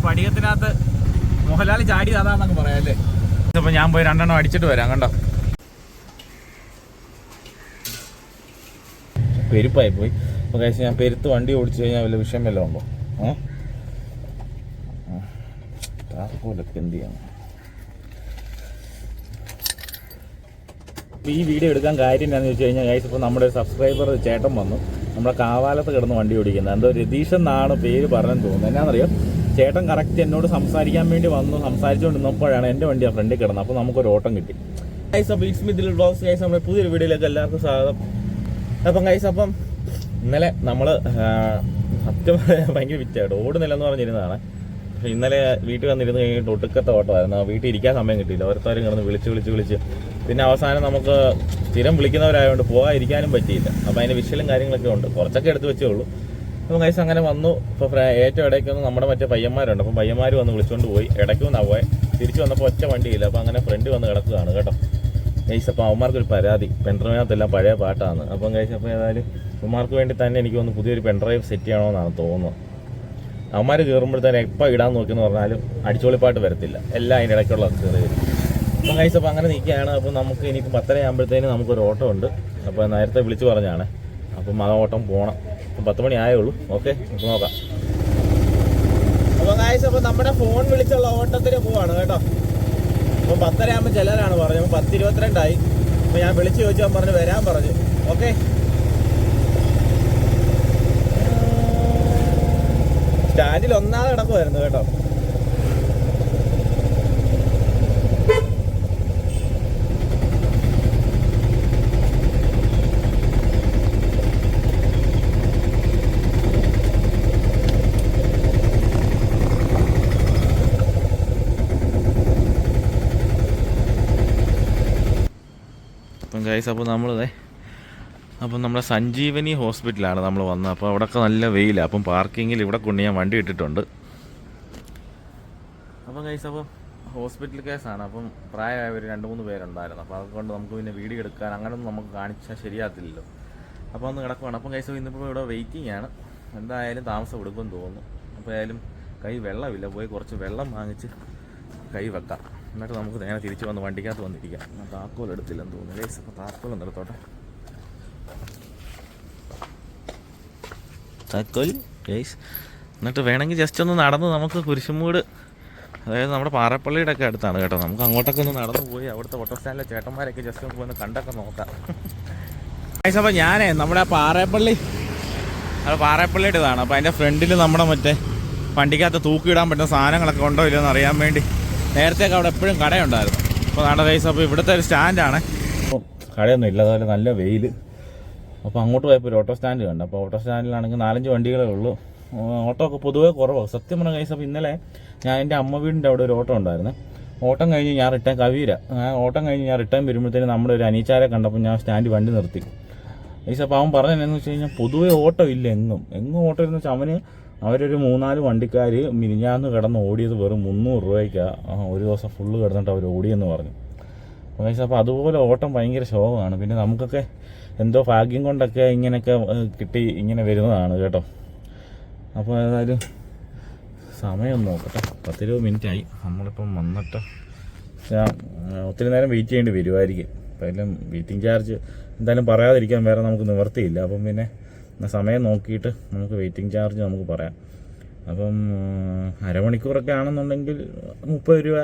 സ്ഫടികത്തിനകത്ത് മോഹൻലാൽ ചാടി അതാന്നൊക്കെ പറയാം അല്ലേ? അപ്പൊ ഞാൻ പോയി രണ്ടെണ്ണം അടിച്ചിട്ട് വരാം കണ്ടോ? പെരുപ്പായി പോയി. അപ്പൊ കഴിച്ച് ഞാൻ പെരുത്ത് വണ്ടി ഓടിച്ചു കഴിഞ്ഞാൽ വല്ല വിഷയം വല്ലതും ഉണ്ടോ? ചെയ്യണം ഈ വീഡിയോ എടുക്കാൻ കാര്യം എന്താണെന്ന് വെച്ച് കഴിഞ്ഞാൽ ഗൈസ് ഇപ്പോൾ നമ്മുടെ സബ്സ്ക്രൈബർ ചേട്ടൻ വന്നു. നമ്മുടെ കാവാലത്ത് കിടന്ന് വണ്ടി ഓടിക്കുന്നത് എന്തോ രതീഷ് എന്നാണ് പേര് പറഞ്ഞെന്ന് തോന്നുന്നത് എന്നാണെന്നറിയാം ചേട്ടൻ കറക്റ്റ് എന്നോട് സംസാരിക്കാൻ വേണ്ടി വന്നു സംസാരിച്ചുകൊണ്ടിരുന്നപ്പോഴാണ് എന്റെ വണ്ടി ആ ഫ്രണ്ടിൽ കിടന്നത്. അപ്പോൾ നമുക്കൊരു ഓട്ടം കിട്ടി. ഗൈസ് അപ്പോൾ ഇറ്റ്സ് മിതിൽ ബ്ലോഗ്സ് ഗൈസ് നമ്മുടെ പുതിയൊരു വീഡിയോയിലേക്ക് എല്ലാവർക്കും സ്വാഗതം. അപ്പം ഗൈസ് അപ്പം ഇന്നലെ നമ്മൾ സത്യം ഭയങ്കര വിറ്റായിട്ട് ഓടുന്നില്ലെന്ന് പറഞ്ഞിരുന്നതാണ്. പക്ഷെ ഇന്നലെ വീട്ടിൽ വന്നിരുന്ന് കഴിഞ്ഞിട്ട് ഒട്ടുക്കത്തെ ഓട്ടമായിരുന്നു. വീട്ടിൽ ഇരിക്കാൻ സമയം കിട്ടിയില്ല. ഓരോരുത്തരും കിടന്ന് വിളിച്ച് വിളിച്ച് വിളിച്ച്. പിന്നെ അവസാനം നമുക്ക് സ്ഥിരം വിളിക്കുന്നവരായതുകൊണ്ട് പോകാതിരിക്കാനും പറ്റിയില്ല. അപ്പോൾ അതിന്റെ വിഷയലും കാര്യങ്ങളൊക്കെ ഉണ്ട്. കുറച്ചൊക്കെ എടുത്ത് വെച്ചേ ഉള്ളൂ. അപ്പോൾ കൈസ് അങ്ങനെ വന്നു. ഇപ്പോൾ ഏറ്റവും ഇടയ്ക്കൊന്നും നമ്മുടെ മറ്റേ പയ്യന്മാരുണ്ട്. അപ്പം പയ്യന്മാർ വന്ന് വിളിച്ചുകൊണ്ട് പോയി. ഇടയ്ക്ക് വന്നാ പോയെ തിരിച്ചു വന്നപ്പോൾ ഒറ്റ വണ്ടിയില്ല. അപ്പോൾ അങ്ങനെ ഫ്രണ്ട് വന്ന് കിടക്കുകയാണ് കേട്ടോ. ഗൈസ് അപ്പോൾ അവന്മാർക്കൊരു പരാതി. പെൻഡ്രൈവിനകത്തെല്ലാം പഴയ പാട്ടാണ്. അപ്പം ഗൈസ് അപ്പോൾ ഏതായാലും അവന്മാർക്ക് വേണ്ടി തന്നെ എനിക്ക് ഒന്ന് പുതിയൊരു പെൻഡ്രൈവ് സെറ്റ് ചെയ്യണമെന്നാണ് തോന്നുന്നത്. അവന്മാർ കയറുമ്പോഴത്തേനും എപ്പോൾ ഇടാൻ നോക്കിയെന്ന് പറഞ്ഞാലും അടിച്ചോളിപ്പാട്ട് വരത്തില്ല. എല്ലാം അതിന്റെ ഇടയ്ക്കുള്ള കയറി വരും. അപ്പം ഗൈസ് അപ്പോൾ അങ്ങനെ നിൽക്കുകയാണ്. അപ്പോൾ നമുക്ക് ഇനിയിപ്പോൾ പത്തര ആകുമ്പോഴത്തേനും നമുക്കൊരു ഓട്ടോ ഉണ്ട് അപ്പോൾ നേരത്തെ വിളിച്ച് പറഞ്ഞാണ്. അപ്പം ആ ഓട്ടം പോകണം അപ്പം പത്ത് മണി ആയുള്ളൂ. ഓക്കെ നമുക്ക് നോക്കാം. അപ്പോൾ ഗായസ് അപ്പോൾ നമ്മുടെ ഫോൺ വിളിച്ചുള്ള ഓട്ടത്തിന് പോവാണ് കേട്ടോ. അപ്പോൾ പത്തര ചിലരാണ് പറഞ്ഞത്. അപ്പോൾ പത്ത് ഇരുപത്തിരണ്ടായി അപ്പോൾ ഞാൻ വിളിച്ച് ചോദിച്ചു അവൻ പറഞ്ഞു വരാൻ പറഞ്ഞു. ഓക്കെ? സ്റ്റാൻഡിൽ ഒന്നാമത് കിടക്കുമായിരുന്നു കേട്ടോ. ഗൈസ് അപ്പോൾ നമ്മളിതേ അപ്പം നമ്മുടെ സഞ്ജീവനി ഹോസ്പിറ്റലാണ് നമ്മൾ വന്നത്. അപ്പോൾ അവിടെയൊക്കെ നല്ല വെയിലാണ് അപ്പം പാർക്കിങ്ങിൽ ഇവിടെ കൊണ്ട് ഞാൻ വണ്ടി ഇട്ടിട്ടുണ്ട്. അപ്പം ഗൈസ് അപ്പം ഹോസ്പിറ്റൽ കേസാണ്. അപ്പം പ്രായമായവർ രണ്ട് മൂന്ന് പേരുണ്ടായിരുന്നു. അപ്പോൾ അതുകൊണ്ട് നമുക്ക് പിന്നെ വീഡിയോ എടുക്കാൻ അങ്ങനെയൊന്നും നമുക്ക് കാണിച്ചാൽ ശരിയാകത്തില്ലല്ലോ. അപ്പോൾ ഒന്ന് കിടക്കുവാണ്. അപ്പം ഗൈസ് ഇന്നിപ്പോൾ ഇവിടെ വെയിറ്റിംഗ് ആണ്. എന്തായാലും താമസം എടുക്കുമെന്ന് തോന്നുന്നു. അപ്പോൾ ആയാലും കൈ വെള്ളമില്ല. പോയി കുറച്ച് വെള്ളം വാങ്ങിച്ച് കൈ വെക്കാം. എന്നിട്ട് നമുക്ക് നേരെ തിരിച്ച് വന്ന് വണ്ടിക്കകത്ത് വന്നിരിക്കാം. ഞാൻ താക്കോൽ എടുത്തില്ലെന്ന് തോന്നുന്നു. ഗൈസ് അപ്പോൾ താക്കോൽ ഒന്ന് എടുത്തോട്ടെ. താക്കോൽ? ഗൈസ് എന്നിട്ട് വേണമെങ്കിൽ ജസ്റ്റ് ഒന്ന് നടന്ന് നമുക്ക് കുരിശുമൂട് അതായത് നമ്മുടെ പാറപ്പള്ളിയുടെ ഒക്കെ അടുത്താണ് കേട്ടോ. നമുക്ക് അങ്ങോട്ടൊക്കെ ഒന്ന് നടന്നു പോയി അവിടുത്തെ ഓട്ടോ സ്റ്റാൻഡിലെ ചേട്ടന്മാരൊക്കെ ജസ്റ്റ് ഒന്ന് ഒന്ന് കണ്ടൊക്കെ നോക്കാം. ഗൈസ് അപ്പോൾ ഞാനേ നമ്മുടെ പാറേപ്പള്ളി അത് പാറേപ്പള്ളിയുടെ ഇതാണ്. അപ്പോൾ അതിന്റെ ഫ്രണ്ടിൽ നമ്മുടെ മറ്റേ വണ്ടിക്കകത്ത് തൂക്കിയിടാൻ പറ്റുന്ന സാധനങ്ങളൊക്കെ ഉണ്ടോ ഇല്ലയോ എന്ന് അറിയാൻ വേണ്ടി നേരത്തെയൊക്കെ അവിടെ എപ്പോഴും കടയുണ്ടായിരുന്നു. അപ്പോൾ നാളെ റൈസ് അപ്പോൾ ഇവിടുത്തെ ഒരു സ്റ്റാൻഡാണ്. അപ്പം കടയൊന്നും ഇല്ല അതുപോലെ നല്ല വെയിൽ അപ്പോൾ അങ്ങോട്ട് പോയപ്പോൾ ഒരു ഓട്ടോ സ്റ്റാൻഡ് കണ്ടു. അപ്പോൾ ഓട്ടോ സ്റ്റാൻഡിലാണെങ്കിൽ നാലഞ്ച് വണ്ടികളേ ഉള്ളൂ. ഓട്ടോ ഒക്കെ പൊതുവേ കുറവാണ് സത്യം പറഞ്ഞ കൈസ് അപ്പോൾ ഇന്നലെ ഞാൻ എന്റെ അമ്മ വീടിന്റെ അവിടെ ഒരു ഓട്ടോ ഉണ്ടായിരുന്നു. ഓട്ടം കഴിഞ്ഞ് ഞാൻ റിട്ടേൺ കവിര. ഓട്ടം കഴിഞ്ഞ് ഞാൻ റിട്ടേൺ വരുമ്പോഴത്തേനും നമ്മുടെ ഒരു അനീച്ചാരെ കണ്ടപ്പോൾ ഞാൻ സ്റ്റാൻഡ് വണ്ടി നിർത്തി. അപ്പോൾ അവൻ പറഞ്ഞതെന്ന് വെച്ച് കഴിഞ്ഞാൽ പൊതുവേ ഓട്ടോ ഇല്ല എങ്ങും. എങ്ങും ഓട്ടോ എന്ന് വെച്ചാൽ അവന് അവരൊരു മൂന്നാൽ വണ്ടിക്കാർ മിനിഞ്ഞാന്ന് കിടന്ന് ഓടിയത് വെറും മുന്നൂറ് രൂപയ്ക്കാണ് ഒരു ദിവസം ഫുള്ള് കിടന്നിട്ട് അവർ ഓടിയെന്ന് പറഞ്ഞു. അപ്പോൾ അപ്പോൾ അതുപോലെ ഓട്ടം ഭയങ്കര ശോകമാണ്. പിന്നെ നമുക്കൊക്കെ എന്തോ ഭാഗ്യം കൊണ്ടൊക്കെ ഇങ്ങനെയൊക്കെ കിട്ടി ഇങ്ങനെ വരുന്നതാണ് കേട്ടോ. അപ്പോൾ ഏതായാലും സമയം നോക്കട്ടെ. പത്തിരുപത് മിനിറ്റ് ആയി നമ്മളിപ്പം വന്നിട്ട് ഒത്തിരി നേരം വെയിറ്റ് ചെയ്യേണ്ടി വരുമായിരിക്കും അപ്പോൾ എല്ലാം വെയിറ്റിംഗ് ചാർജ് എന്തായാലും പറയാതിരിക്കാൻ വേറെ നമുക്ക് നിവർത്തിയില്ല അപ്പം പിന്നെ സമയം നോക്കിയിട്ട് നമുക്ക് വെയിറ്റിംഗ് ചാർജ് നമുക്ക് പറയാം. അപ്പം അരമണിക്കൂറൊക്കെ ആണെന്നുണ്ടെങ്കിൽ മുപ്പത് രൂപ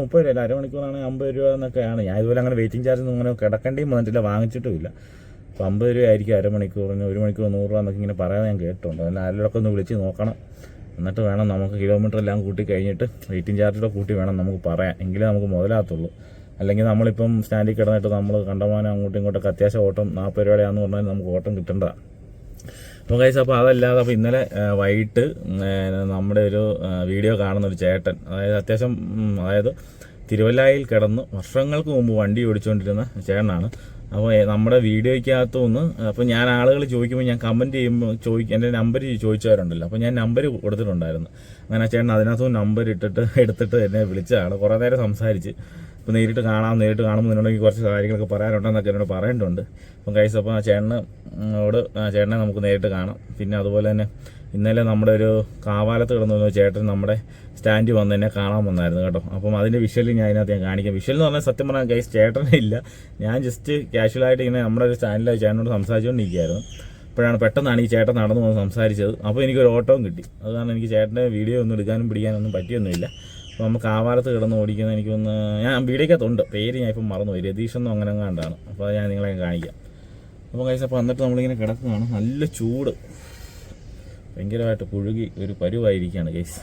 മുപ്പത് രൂപ അല്ല അരമണിക്കൂറാണെങ്കിൽ അമ്പത് രൂപ എന്നൊക്കെയാണ്. ഞാൻ ഇതുപോലെ അങ്ങനെ വെയിറ്റിംഗ് ചാർജ് ഒന്നും അങ്ങനെ കിടക്കേണ്ടിയും വന്നിട്ടില്ല വാങ്ങിച്ചിട്ടുമില്ല. അപ്പോൾ അമ്പത് രൂപ ആയിരിക്കും അരമണിക്കൂറിന് ഒരു മണിക്കൂർ നൂറ് രൂപ എന്നൊക്കെ ഇങ്ങനെ പറയാൻ ഞാൻ കേട്ടിട്ടുണ്ട്. അതിന്റെ ആരോടൊക്കെ ഒന്ന് വിളിച്ച് നോക്കണം. എന്നിട്ട് വേണം നമുക്ക് കിലോമീറ്റർ എല്ലാം കൂട്ടി കഴിഞ്ഞിട്ട് വെയിറ്റിംഗ് ചാർജൂടെ കൂട്ടി വേണം നമുക്ക് പറയാം എങ്കിലേ നമുക്ക് മുതലാകത്തുള്ളൂ. അല്ലെങ്കിൽ നമ്മളിപ്പം സ്റ്റാൻഡിൽ കിടന്നിട്ട് നമ്മൾ കണ്ടമാനം അങ്ങോട്ടും ഇങ്ങോട്ടൊക്കെ അത്യാവശ്യം ഓട്ടം നാൽപ്പത് രൂപയാണെന്ന് പറഞ്ഞാൽ നമുക്ക് ഓട്ടം കിട്ടേണ്ടതാണ്. അപ്പോൾ കൈസ് അപ്പോൾ അതല്ലാതെ അപ്പോൾ ഇന്നലെ വൈകിട്ട് നമ്മുടെ ഒരു വീഡിയോ കാണുന്ന ഒരു ചേട്ടൻ അതായത് അത്യാവശ്യം അതായത് തിരുവല്ലായിൽ കിടന്ന് വർഷങ്ങൾക്ക് മുമ്പ് വണ്ടി ഓടിച്ചുകൊണ്ടിരുന്ന ചേട്ടനാണ്. അപ്പോൾ നമ്മുടെ വീഡിയോയ്ക്കകത്തു നിന്ന് അപ്പോൾ ഞാൻ ആളുകൾ ചോദിക്കുമ്പോൾ ഞാൻ കമന്റ് ചെയ്യുമ്പോൾ ചോദിക്കും എന്റെ നമ്പർ ചോദിച്ചവരുണ്ടല്ലോ. അപ്പോൾ ഞാൻ നമ്പർ കൊടുത്തിട്ടുണ്ടായിരുന്നു. അങ്ങനെ ചേട്ടൻ അതിനകത്തും നമ്പർ ഇട്ടിട്ട് എടുത്തിട്ട് എന്നെ വിളിച്ചതാണ്. കുറേ നേരം സംസാരിച്ച്. ഇപ്പോൾ നേരിട്ട് കാണാം നേരിട്ട് കാണുമ്പോൾ നിന്നുണ്ടെങ്കിൽ കുറച്ച് കാര്യങ്ങളൊക്കെ പറയാനുണ്ടെന്നൊക്കെ എന്നോട് പറയേണ്ടതുണ്ട്. അപ്പം കൈസ് അപ്പോൾ ആ ചേട്ടനോട് ചേട്ടനെ നമുക്ക് നേരിട്ട് കാണാം. പിന്നെ അതുപോലെ തന്നെ ഇന്നലെ നമ്മുടെ ഒരു കാവാലത്ത് കിടന്നു ചേട്ടൻ നമ്മുടെ സ്റ്റാൻഡിൽ വന്ന് എന്നെ കാണാൻ വന്നായിരുന്നു കേട്ടോ. അപ്പം അതിന്റെ വിഷ്വൽ ഞാൻ അതിനകത്ത് ഞാൻ കാണിക്കാം. വിഷ്വൽ എന്ന് പറഞ്ഞാൽ സത്യം പറഞ്ഞാൽ കൈസ് ചേട്ടനെ ഇല്ല. ഞാൻ ജസ്റ്റ് കാഷ്വലായിട്ട് ഇങ്ങനെ നമ്മുടെ ഒരു സ്റ്റാൻഡിൽ ചേട്ടനോട് സംസാരിച്ചുകൊണ്ടിരിക്കുകയായിരുന്നു അപ്പോഴാണ് പെട്ടെന്നാണ് ഈ ചേട്ടൻ നടന്നു വന്ന് സംസാരിച്ചത്. അപ്പോൾ എനിക്കൊരു ഓട്ടവും കിട്ടി. അത് കാരണം എനിക്ക് ചേട്ടന്റെ വീഡിയോ ഒന്നും എടുക്കാനും പിടിക്കാനൊന്നും പറ്റിയൊന്നുമില്ല. അപ്പോൾ നമുക്ക് ആവാലത്ത് കിടന്ന് ഓടിക്കുന്ന എനിക്കൊന്ന് ഞാൻ വീഡിയോക്കകത്തുണ്ട് പേര് ഞാൻ ഇപ്പം മറന്നുപോയി രതീഷ് എന്നും അങ്ങനെ കണ്ടാണ് അപ്പോൾ ഞാൻ നിങ്ങളെ കാണിക്കാം. അപ്പോൾ കഴിച്ച അപ്പോൾ എന്നിട്ട് നമ്മളിങ്ങനെ കിടക്കുകയാണ്. നല്ല ചൂട്. ഭയങ്കരമായിട്ട് പുഴുകി ഒരു പരുവായിരിക്കുകയാണ് കേസ്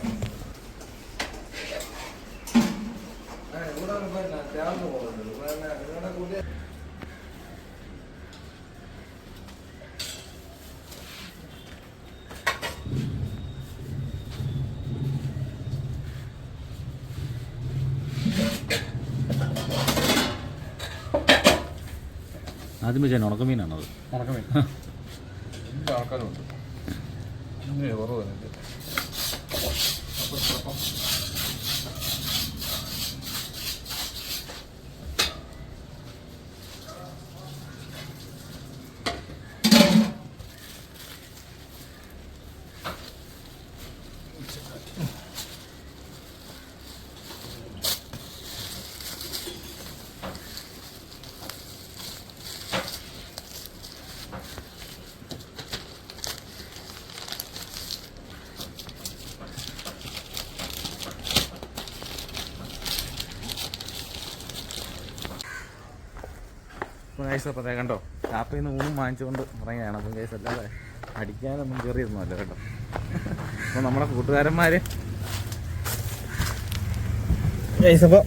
വെച്ചാൽ ഉണക്കമീനാണത്. ഉണക്കമീൻ. ആൾക്കാരുണ്ട്. കുറവ് ഗൈസ് അപ്പോൾ അതെ കണ്ടോ കാപ്പിൽ നിന്ന് ഊണും വാങ്ങിച്ചുകൊണ്ട് ഇറങ്ങിയാണ് അപ്പം ഗൈസ് അല്ലാതെ അടിക്കാനൊന്നും കയറിയിരുന്നല്ലോ കേട്ടോ. അപ്പോൾ നമ്മുടെ കൂട്ടുകാരന്മാർ ഗൈസ് അപ്പോൾ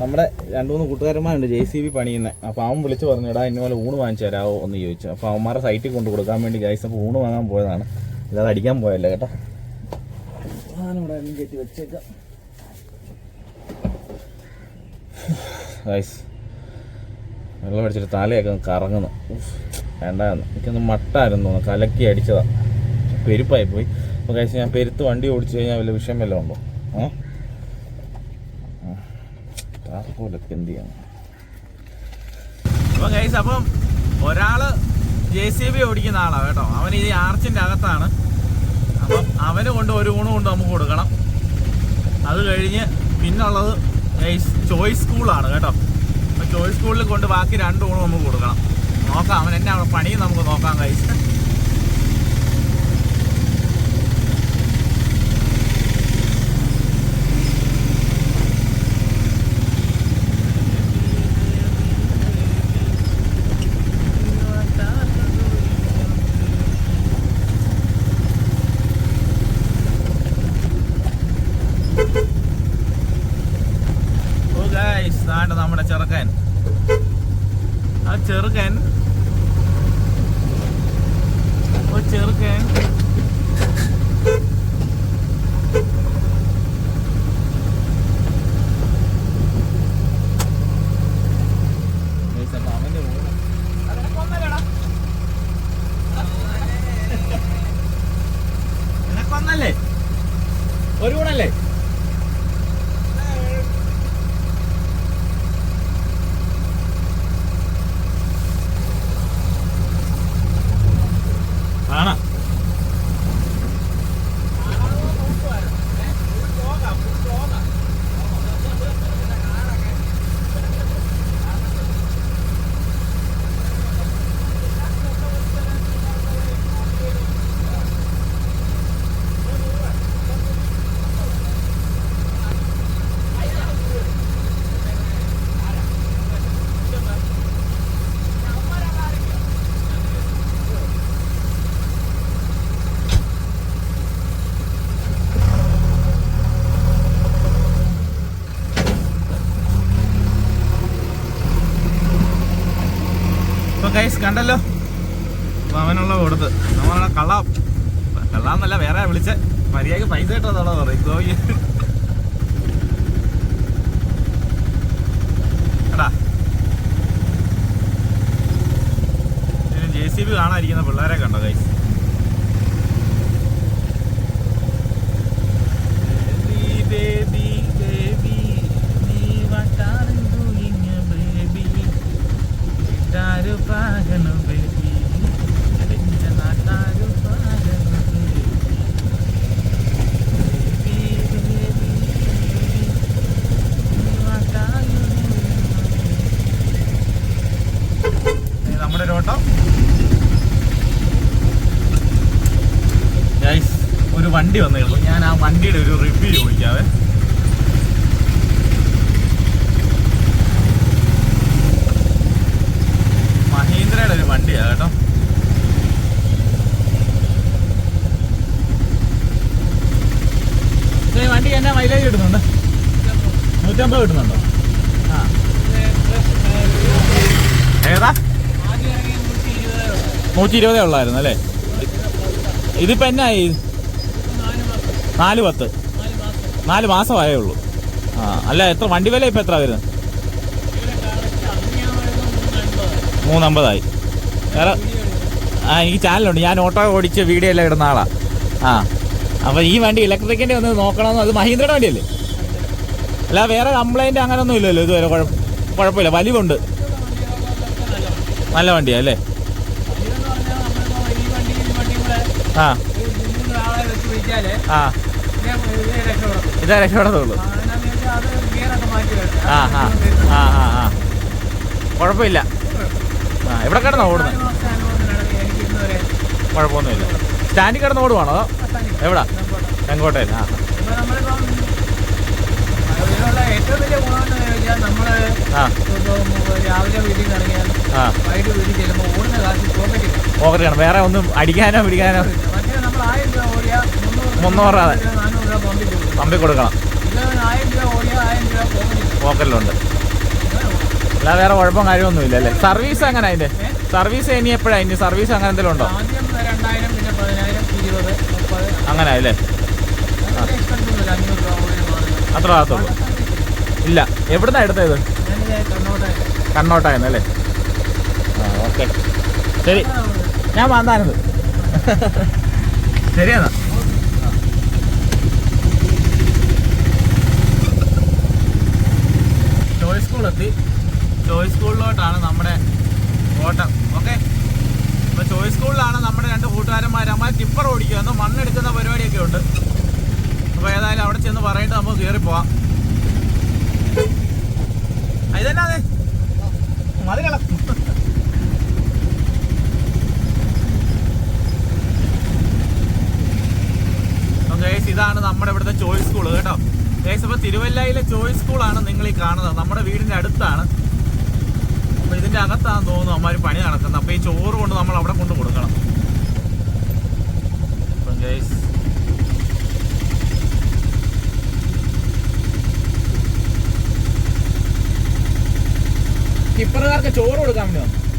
നമ്മുടെ രണ്ട് മൂന്ന് കൂട്ടുകാരന്മാരുണ്ട് ജെ സി ബി പണിയുന്നത് അപ്പോൾ അവൻ വിളിച്ച് പറഞ്ഞു എടാ ഇന്നപോലെ ഊണ് വാങ്ങിച്ചു തരാമോ എന്ന് ചോദിച്ചു. അപ്പോൾ അവന്മാരെ സൈറ്റിൽ കൊണ്ട് കൊടുക്കാൻ വേണ്ടി ഗൈസ് അപ്പോൾ ഊണ് വാങ്ങാൻ പോയതാണ്. ഇല്ലാതെ അടിക്കാൻ പോയല്ലേ കേട്ടോ. ഞാനിവിടെ കയറ്റി വെച്ചേക്കാം. ഗൈസ് വെള്ളം അടിച്ചിട്ട് തലയൊക്കെ കറങ്ങുന്നു. വേണ്ടായിരുന്നു എനിക്കൊന്ന് മട്ടായിരുന്നു കലക്കി അടിച്ചതാ. പെരുപ്പായി പോയി. അപ്പോൾ കഴിച്ച് ഞാൻ പെരുത്ത് വണ്ടി ഓടിച്ചു കഴിഞ്ഞാൽ വല്ല വിഷയം വല്ലതും ഉണ്ടോ? ഏ? എന്ത് ചെയ്യണം അപ്പം ഒരാൾ ജെ സി ബി ഓടിക്കുന്ന ആളാണ് കേട്ടോ. അവൻ ഈ ആർച്ചിന്റെ അകത്താണ്. അപ്പം അവന് കൊണ്ട് ഒരു ഊണ് കൊണ്ട് നമുക്ക് കൊടുക്കണം. അത് കഴിഞ്ഞ് പിന്നുള്ളത് ചോയ്സ് സ്കൂളാണ് കേട്ടോ. അപ്പോൾ ചോയ്സ് സ്കൂളിൽ കൊണ്ട് ബാക്കി രണ്ട് ഊണ് നമുക്ക് കൊടുക്കണം. നോക്കാം അവൻ എന്നെ അവിടെ പണിയും നമുക്ക് നോക്കാം കഴിച്ച് ഗൈസ് നമ്മുടെ ചെറുക്കൻ. ആ ചെറുക്കൻ. ചെറുക്കൻ Guys, അപ്പൊ അവന്റെ ഊണ്. ആ, നിനക്ക് ഒന്നല്ലേടാ? നിനക്ക് ഒന്നല്ലേ ഒരു ഊണല്ലേ കാണാം ഇപ്പൊ ഗൈസ് കണ്ടല്ലോ അപ്പൊ അവനുള്ള കൊടുത്ത്. നമ്മളെ കള്ള. കള്ളാന്നല്ല വേറെ വിളിച്ച. മര്യാദയ്ക്ക് പൈസ കിട്ടാന്നുള്ള പറയും എടാ. ജെ സി ബി കാണാതിരിക്കുന്ന പിള്ളേരെ കണ്ടോ കൈസ് ബേബി നാട്ടാരു പാകണു ബേബി എന്റെ നാട്ടാരു പാകണു നമ്മുടെ ഒരു ഓട്ടം. ഒരു വണ്ടി വന്നേ ഉള്ളൂ. ഞാൻ ആ വണ്ടിയുടെ ഒരു റിവ്യൂ ചോദിക്കാവേ. ഒരു വണ്ടിയാ കേട്ടോ. വണ്ടി എന്നാ മൈലേജ് കിട്ടുന്നുണ്ട്? നൂറ്റമ്പത് കിട്ടുന്നുണ്ടോ? ആ. ഏതാ? നൂറ്റി ഇരുപതേ ഉള്ളായിരുന്നു അല്ലേ? ഇതിപ്പോ എന്നായി നാല് പത്ത്? നാല് മാസമായേ ഉള്ളൂ. ആ അല്ല എത്ര വണ്ടി വില ഇപ്പൊ എത്ര വരുന്നത്? മൂന്നമ്പതായി. ആ എനിക്ക് ചാനലുണ്ട് ഞാൻ ഓട്ടോ ഓടിച്ച് വീഡിയോ എല്ലാം ഇടുന്ന ആളാ. ആ. അപ്പൊ ഈ വണ്ടി ഇലക്ട്രിക്കിന്റെ ഒന്ന് നോക്കണമെന്ന് അത് മഹീന്ദ്രയുടെ വണ്ടിയല്ലേ? അല്ല വേറെ കംപ്ലൈന്റ് അങ്ങനൊന്നും ഇല്ലല്ലോ ഇതുവരെ. കുഴപ്പ- കുഴപ്പമില്ല. വലിവുണ്ട്. നല്ല വണ്ടിയാ അല്ലേ? ആ. ആ. ഇതാ രക്ഷപ്പെടത്തുള്ളൂ. ആ. ആ ആ ആ. കുഴപ്പമില്ല. ആ ഇവിടെ കിടന്നോ ഓടുന്നത് കുഴപ്പമൊന്നുമില്ല. സ്റ്റാൻഡിൽ കിടന്ന് ഓടുവാണോ? എവിടാ? ചെങ്കോട്ടയിൽ ആ. ഏറ്റവും ഇപ്പൊ രാവിലെ കാശ് വേറെ ഒന്നും അടിക്കാനോ പിടിക്കാനോ മറ്റേ നമ്മൾ ആയിരം രൂപ രൂപ. കൊടുക്കണം. ഇല്ല ആയിരം രൂപ രൂപ പോക്കറ്റ് പോക്കറ്റിലുണ്ട്. അല്ല വേറെ കുഴപ്പം കാര്യമൊന്നും ഇല്ല അല്ലേ? സർവീസ് എങ്ങനെ അതിന്റെ സർവീസ് ഇനി എപ്പോഴാ? ഇനി സർവീസ് അങ്ങനെ എന്തെങ്കിലും ഉണ്ടോ? അങ്ങനെ അല്ലേ അത്ര ഭാഗത്തുള്ളൂ ഇല്ല. എവിടുന്നാ എടുത്തത്? കണ്ണോട്ടായിരുന്നു അല്ലേ? ആ ഓക്കെ. ശരി. ഞാൻ വന്നാനത് ശരിയെന്നാ ടോയ് സ്കൂൾ എത്തി. ചോയ്സ് സ്കൂളിലോട്ടാണ് നമ്മുടെ ഓട്ടം. ഓക്കെ അപ്പോൾ ചോയ്സ് സ്കൂളിലാണ് നമ്മുടെ രണ്ട് കൂട്ടുകാരന്മാർ അമ്മ ടിപ്പർ ഓടിക്കുമെന്ന് മണ്ണെടുക്കുന്ന പരിപാടിയൊക്കെ ഉണ്ട്. അപ്പോൾ ഏതായാലും അവിടെ ചെന്ന് പറയിട്ട്. നമുക്ക് കയറി പോവാം. അത്? ഇതാണ് നമ്മുടെ ഇവിടുത്തെ ചോയ്സ് സ്കൂൾ കേട്ടോ. ഗൈസ് അപ്പോൾ തിരുവല്ലയിലെ ചോയ്സ് സ്കൂളാണ് നിങ്ങൾ ഈ കാണുന്നത്. നമ്മുടെ വീടിന്റെ അടുത്താണ്. അപ്പോൾ ഇതിന്റെ അകത്താണെന്ന് തോന്നുന്നു അമ്മമാർ പണി നടക്കുന്നത്. അപ്പോൾ ഈ ചോറ് കൊണ്ട് നമ്മൾ അവിടെ കൊണ്ട് കൊടുക്കണം. അപ്പം ചോറ് കൊടുക്കാൻ വേണ്ടി വന്നു.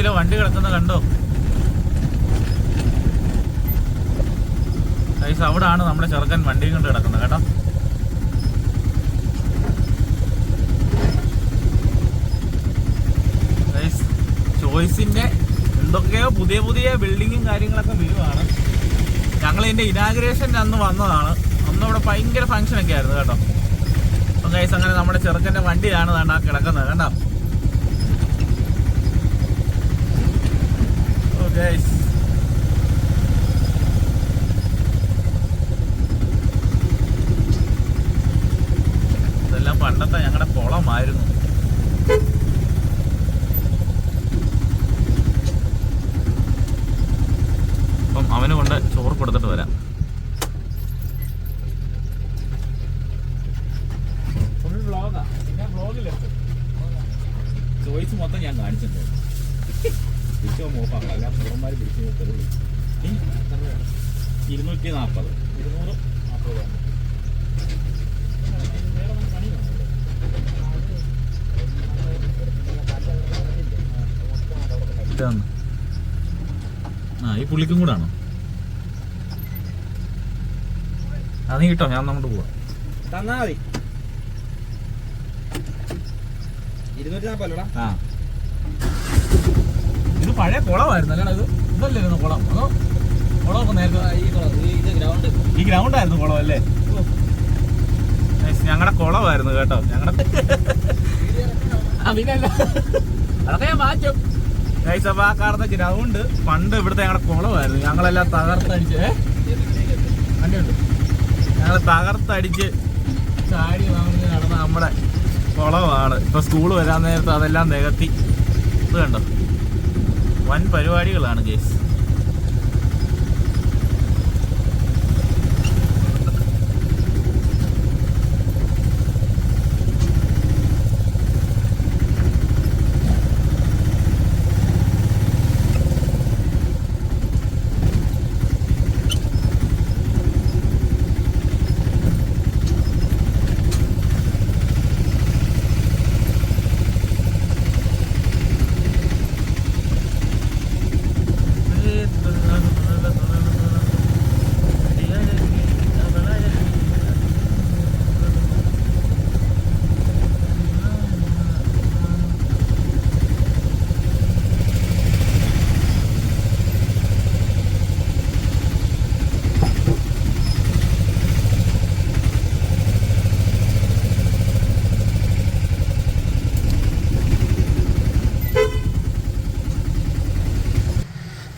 ഗൈസ് വണ്ടി കിടക്കുന്ന കണ്ടോ? ഗൈസ് അവിടാണ് നമ്മുടെ ചെറുക്കൻ വണ്ടിയും കൊണ്ട് കിടക്കുന്നത് കേട്ടോ. ഗൈസ് ചോയ്സിന്റെ എന്തൊക്കെയോ പുതിയ പുതിയ ബിൽഡിങ്ങും കാര്യങ്ങളൊക്കെ വരുവാണ് ഞങ്ങൾ ഇതിന്റെ ഇനാഗ്രേഷൻ അന്ന് വന്നതാണ്. അന്ന് അവിടെ ഭയങ്കര ഫംഗ്ഷൻ ഒക്കെ ആയിരുന്നു കേട്ടോ. അപ്പം ഗൈസ് അങ്ങനെ നമ്മുടെ ചെറുക്കന്റെ വണ്ടിയാണ് കേട്ടോ കിടക്കുന്നത് കണ്ടോ Guys. ഇതെല്ലാം പണ്ടത്തെ ഞങ്ങളുടെ കുളമായിരുന്നു. അപ്പം അവന് കൊണ്ട് ചോറ് കൊടുത്തിട്ട് വരാം. ചോയ്സ് മൊത്തം ഞാൻ കാണിച്ചിട്ടുണ്ട്. പിടിച്ചോ മോപ്പാക്കണം അല്ല പുറന്മാർ പിടിച്ച് തരുള്ളൂ ഇരുന്നൂറ്റി നാൽപ്പത് ഇരുന്നൂറ് നാൽപ്പത് ആ ഈ പുള്ളിക്കും ആ കിട്ടോ ഞാൻ അങ്ങോട്ട് പോവാം തന്നാ മതി. ഇരുന്നൂറ്റി നാപ്പല്ലോടാ ആ. പഴയ കുളമായിരുന്നു അല്ലേ അത് ഇതല്ലായിരുന്നു കുളം? അതോ കുളമൊക്കെ നേരത്തെ ഈ കുളം, ഈ ഇത് ഗ്രൗണ്ട് ഈ ഗ്രൗണ്ട് ആയിരുന്നു കുളം അല്ലേ ഞങ്ങളുടെ കുളമായിരുന്നു കേട്ടോ ഞങ്ങളുടെ അതൊക്കെ ഞാൻ മാറ്റും. ഗ്രൗണ്ട് പണ്ട് ഇവിടുത്തെ ഞങ്ങളുടെ കുളമായിരുന്നു. ഞങ്ങളെല്ലാം തകർത്തടിച്ച്? വണ്ടിയുണ്ട്. ഞങ്ങൾ തകർത്തടിച്ച് ചാടി വാങ്ങി നടന്ന നമ്മുടെ കുളമാണ്. ഇപ്പൊ സ്കൂൾ വരാൻ നേരത്ത് അതെല്ലാം നികത്തി. ഇത് കണ്ടോ? വൻ പരിപാടികളാണ് ഗേസ്.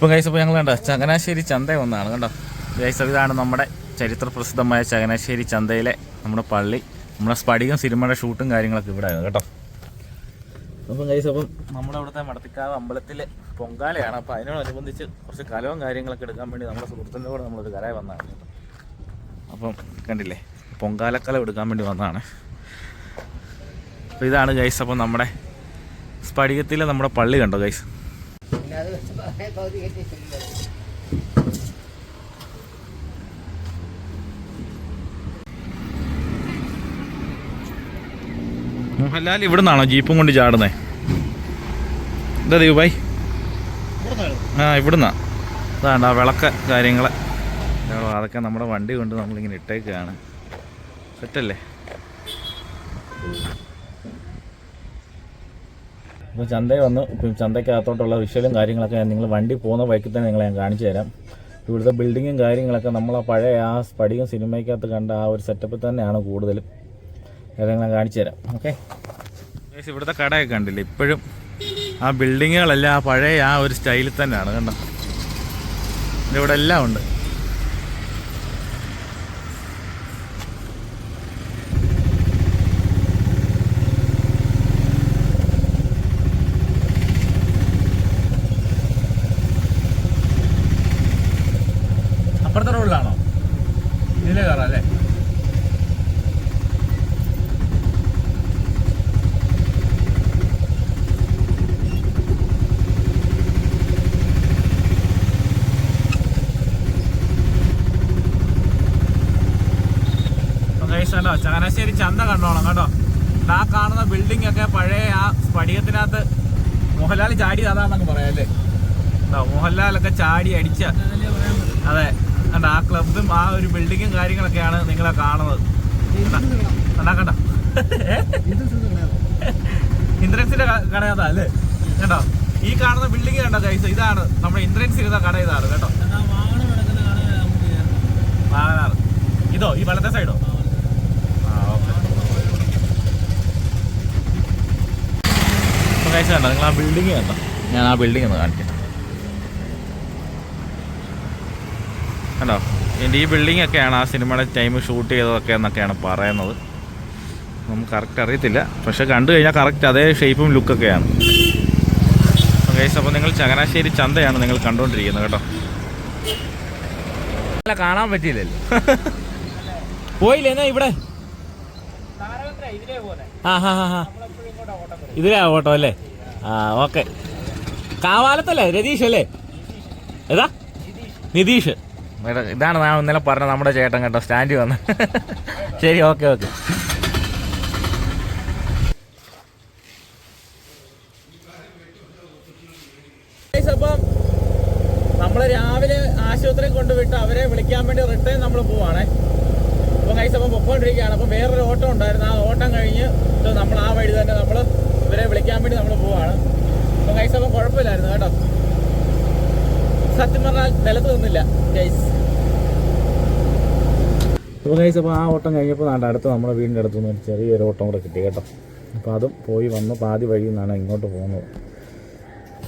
ഇപ്പം കൈസ് അപ്പോൾ ഞങ്ങൾ കണ്ടോ ചങ്ങനാശ്ശേരി ചന്ത ഒന്നാണ് കണ്ടോ? കൈസ് ഇതാണ് നമ്മുടെ ചരിത്ര പ്രസിദ്ധമായ ചങ്ങനാശ്ശേരി ചന്തയിലെ നമ്മുടെ പള്ളി. നമ്മുടെ സ്പടികം സിനിമയുടെ ഷൂട്ടും കാര്യങ്ങളൊക്കെ ഇവിടെ ആയിരുന്നു കേട്ടോ. അപ്പം കൈസ് അപ്പം നമ്മുടെ അവിടുത്തെ മടത്തിക്കാവ് അമ്പലത്തിൽ പൊങ്കാലയാണ്. അപ്പോൾ അതിനോടനുബന്ധിച്ച് കുറച്ച് കലവും കാര്യങ്ങളൊക്കെ എടുക്കാൻ വേണ്ടി നമ്മുടെ സുഹൃത്തിന്റെ കൂടെ നമ്മളൊരു കലയെ വന്നതാണ് കേട്ടോ. അപ്പം കണ്ടില്ലേ പൊങ്കാലക്കല എടുക്കാൻ വേണ്ടി വന്നതാണ്. അപ്പോൾ ഇതാണ് ഗൈസ് അപ്പം നമ്മുടെ സ്പടികത്തിലെ നമ്മുടെ പള്ളി കണ്ടോ ഗൈസ് മോഹൻലാൽ ഇവിടെ നിന്നാണോ ജീപ്പും കൊണ്ട് ചാടുന്നേ? എന്താ ദീപായി ആ ഇവിടുന്നാ. അതാണ് ആ വിളക്ക കാര്യങ്ങൾ അതൊക്കെ നമ്മുടെ വണ്ടി കൊണ്ട് നമ്മളിങ്ങനെ ഇട്ടേക്കാണ്. സെറ്റല്ലേ? ഇപ്പോൾ ചന്തയിൽ വന്ന് ഇപ്പം ചന്തയ്ക്കകത്തോട്ടുള്ള വിഷ്വലും കാര്യങ്ങളൊക്കെ ഞാൻ നിങ്ങൾ വണ്ടി പോകുന്ന വഴിക്ക് തന്നെ നിങ്ങളെ ഞാൻ കാണിച്ചു തരാം. ഇവിടുത്തെ ബിൽഡിങ്ങും കാര്യങ്ങളൊക്കെ നമ്മൾ ആ പഴയ ആ പടിയും സിനിമയ്ക്കകത്ത് കണ്ട ആ ഒരു സെറ്റപ്പിൽ തന്നെയാണ് കൂടുതലും. ഏതെങ്കിലും കാണിച്ചു തരാം. ഓക്കെ ഇവിടുത്തെ കടയൊക്കെ കണ്ടില്ലേ? ഇപ്പോഴും ആ ബിൽഡിങ്ങുകളെല്ലാം ആ പഴയ ആ ഒരു സ്റ്റൈലിൽ തന്നെയാണ് കണ്ടോ? ഇവിടെ എല്ലാം ഉണ്ട് അപ്പുറത്തെ റോഡിലാണോ ഇതിലെ കയറാം അല്ലേ കണ്ടോ ചങ്ങനാശ്ശേരി ചന്ത കണ്ടോളാം കേട്ടോ. ആ കാണുന്ന ബിൽഡിംഗ് ഒക്കെ പഴയ ആ സ്ഫടികത്തിനകത്ത് മോഹൻലാൽ ചാടി അതാന്നൊക്കെ പറയാല്ലേ അല്ലേ? ദാ മോഹൻലാലൊക്കെ ചാടി അടിച്ച അതെ. കണ്ട? ആ ക്ലബും ആ ഒരു ബിൽഡിങ്ങും കാര്യങ്ങളൊക്കെയാണ് നിങ്ങളെ കാണുന്നത്. കണ്ടാ? കണ്ട? ഇന്ദ്രൻസിന്റെ കടയതാ അല്ലേ? കേട്ടോ ഈ കാണുന്ന ബിൽഡിംഗ് കണ്ടോ കൈസ് ഇതാണ് നമ്മുടെ ഇന്ദ്രൻസ് ഇരുന്ന കട ഇതാണ് കേട്ടോ. വാഗനാർ ഇതോ ഈ വലത്തെ സൈഡോ ആ ഓക്കെ കൈസ് കണ്ടോ നിങ്ങൾ ആ ബിൽഡിംഗ് കണ്ടോ? ഞാൻ ആ ബിൽഡിംഗ് ഒന്ന് കാണിക്കാം. ഹലോ എന്റെ ഈ ബിൽഡിംഗ് ഒക്കെയാണ് ആ സിനിമയുടെ ടൈം ഷൂട്ട് ചെയ്തതൊക്കെ എന്നൊക്കെയാണ് പറയുന്നത്. നമുക്ക് കറക്റ്റ് അറിയത്തില്ല. പക്ഷെ കണ്ടു കഴിഞ്ഞാൽ കറക്റ്റ് അതേ ഷേപ്പും ലുക്കൊക്കെയാണ് ഗൈസ് അപ്പോൾ നിങ്ങൾ ചങ്ങനാശ്ശേരി ചന്തയാണ് നിങ്ങൾ കണ്ടുകൊണ്ടിരിക്കുന്നത് കേട്ടോ. അല്ല കാണാൻ പറ്റിയില്ലല്ലോ. പോയില്ലേ എന്നാ ഇവിടെ? ആ ഹാ ഹാ ഹാ ഇതിലാ ഓട്ടോ അല്ലേ? ആ ഓക്കെ. കാവാലത്തല്ലേ? രതീഷ് അല്ലേ? ഏതാ? നിതീഷ്. ഇതാണ് ഞാൻ ഇന്നലെ പറഞ്ഞത് നമ്മുടെ ചേട്ടൻ കേട്ടോ സ്റ്റാൻഡിൽ വന്ന്. ശരി ഓക്കെ ഓക്കെ. അപ്പം രാവിലെ ആശുപത്രി കൊണ്ടുവിട്ട് അവരെ വിളിക്കാൻ വേണ്ടി റിട്ടേൺ നമ്മൾ പോവാണേ. അപ്പം കൈസ് അപ്പം പൊക്കോണ്ടിരിക്കുകയാണ്. അപ്പം വേറൊരു ഓട്ടം ഉണ്ടായിരുന്നു. ആ ഓട്ടം കഴിഞ്ഞ് നമ്മൾ ആ വഴി തന്നെ നമ്മൾ ഇവരെ വിളിക്കാൻ വേണ്ടി നമ്മൾ പോവാണ്. അപ്പം കൈസ് അപ്പം കുഴപ്പമില്ലായിരുന്നു കേട്ടോ. സത്യം പറഞ്ഞാൽ നിലത്ത് നിന്നില്ല ഗൈസ് അപ്പോൾ ഗൈസ് അപ്പോൾ ആ ഓട്ടം കഴിഞ്ഞപ്പോൾ നാട്ടെ അടുത്ത് നമ്മുടെ വീടിന്റെ അടുത്ത് നിന്ന് ചെറിയൊരു ഓട്ടം കൂടെ കിട്ടി കേട്ടോ. അപ്പോൾ അതും പോയി വന്ന്. പാതി വഴി നിന്നാണ് ഇങ്ങോട്ട് പോകുന്നത്.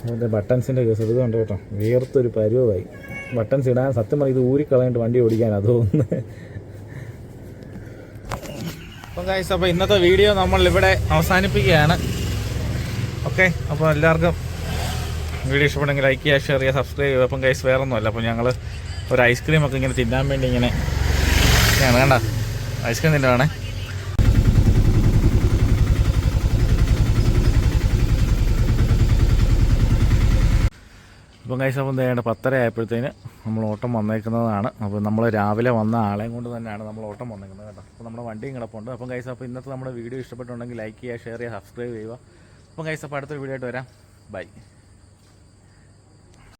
അതിന്റെ ബട്ടൺസിന്റെ കേസ് ഇത് കണ്ടു കേട്ടോ. വേർത്തൊരു പരുവമായി. ബട്ടൺസ് ഇടാൻ സത്യം പറഞ്ഞാൽ ഇത് ഊരിക്കളഞ്ഞിട്ട് വണ്ടി ഓടിക്കാൻ അത് അപ്പം ഗൈസ് അപ്പോൾ ഇന്നത്തെ വീഡിയോ നമ്മൾ ഇവിടെ അവസാനിപ്പിക്കുകയാണ്. ഓക്കെ അപ്പോൾ എല്ലാവർക്കും വീഡിയോ ഇഷ്ടപ്പെട്ടെങ്കിൽ ലൈക്ക് ചെയ്യുക ഷെയർ ചെയ്യുക സബ്സ്ക്രൈബ് ചെയ്യുക. അപ്പം ഗൈസ് വേറെ ഒന്നുമല്ല അപ്പോൾ ഞങ്ങൾ ഒരു ഐസ്ക്രീം ഒക്കെ ഇങ്ങനെ തിന്നാൻ വേണ്ടി ഇങ്ങനെ ഞാൻ കണ്ട? ഐസ്ക്രീം തിന്നുവാണേ. അപ്പം കൈസ് അപ്പം വേണ്ട പത്തര ആയപ്പോഴത്തേന് നമ്മൾ ഓട്ടം വന്നേക്കുന്നതാണ്. അപ്പോൾ നമ്മൾ രാവിലെ വന്ന ആളെയും കൊണ്ട് തന്നെയാണ് നമ്മൾ ഓട്ടം വന്നേക്കുന്നത് കേട്ടോ. അപ്പോൾ നമ്മുടെ വണ്ടിയും കിടപ്പുണ്ട് അപ്പം കൈസ് അപ്പോൾ ഇന്നത്തെ നമ്മുടെ വീഡിയോ ഇഷ്ടപ്പെട്ടുണ്ടെങ്കിൽ ലൈക്ക് ചെയ്യുക ഷെയർ ചെയ്യുക സബ്സ്ക്രൈബ് ചെയ്യുക. അപ്പം കൈസ് അപ്പോൾ അടുത്തൊരു വീഡിയോ ആയിട്ട് വരാം. ബൈ